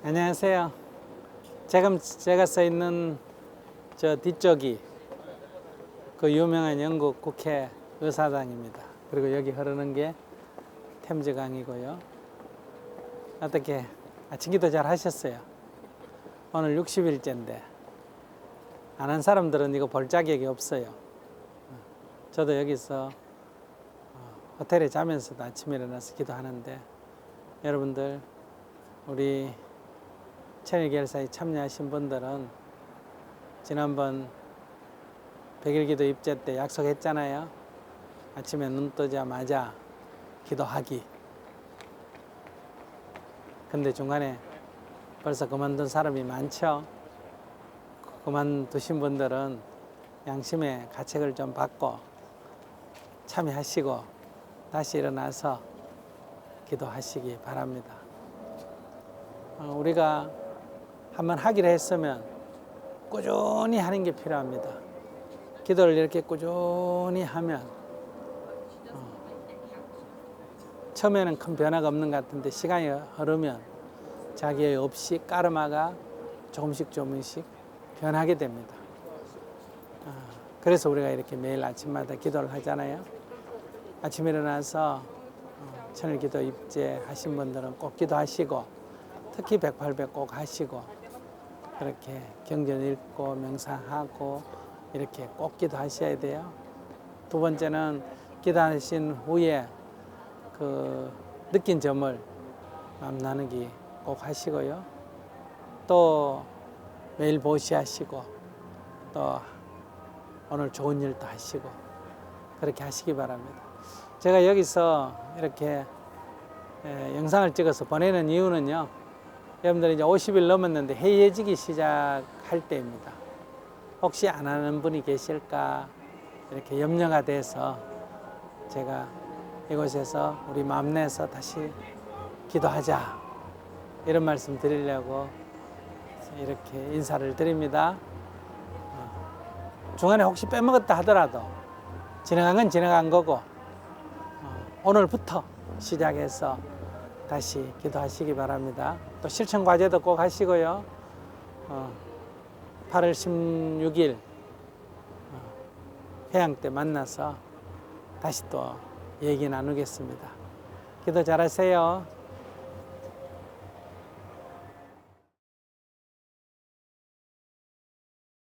안녕하세요. 지금 제가 서 있는 저 뒤쪽이 그 유명한 영국 국회 의사당입니다. 그리고 여기 흐르는 게 템즈강이고요. 어떻게 아침 기도 잘 하셨어요? 오늘 60일째인데 안 한 사람들은 이거 볼 자격이 없어요. 저도 여기서 어, 호텔에 자면서도 아침에 일어나서 기도하는데 여러분들 우리 천일 결사에 참여하신 분들은 지난번 백일기도 입제 때 약속했잖아요. 아침에 눈 뜨자마자 기도하기. 근데 중간에 벌써 그만둔 사람이 많죠. 그만두신 분들은 양심의 가책을 좀 받고 참여하시고 다시 일어나서 기도하시기 바랍니다. 어, 우리가 한번 하기로 했으면 꾸준히 하는 게 필요합니다. 기도를 이렇게 꾸준히 하면 어, 처음에는 큰 변화가 없는 것 같은데 시간이 흐르면 자기의 없이 까르마가 조금씩 조금씩 변하게 됩니다. 아, 그래서 우리가 이렇게 매일 아침마다 기도를 하잖아요. 아침에 일어나서 어, 천일기도 입제 하신 분들은 꼭 기도하시고 특히 108배 꼭 하시고 그렇게 경전 읽고 명상하고 이렇게 꼭 기도하셔야 돼요. 두 번째는 기도하신 후에 그 느낀 점을 마음 나누기 꼭 하시고요. 또 매일 보시하시고 또 오늘 좋은 일도 하시고 그렇게 하시기 바랍니다. 제가 여기서 이렇게 에, 영상을 찍어서 보내는 이유는요. 여러분들이 이제 50일 넘었는데 해이해지기 시작할 때입니다. 혹시 안 하는 분이 계실까 이렇게 염려가 돼서 제가 이곳에서 우리 마음 내서 다시 기도하자 이런 말씀 드리려고 이렇게 인사를 드립니다. 어, 중간에 혹시 빼먹었다 하더라도 지나간 건 지나간 거고 어, 오늘부터 시작해서 다시 기도하시기 바랍니다. 또 실천 과제도 꼭 하시고요. 어, 8월 16일 어, 해양 때 만나서 다시 또 얘기 나누겠습니다. 기도 잘하세요.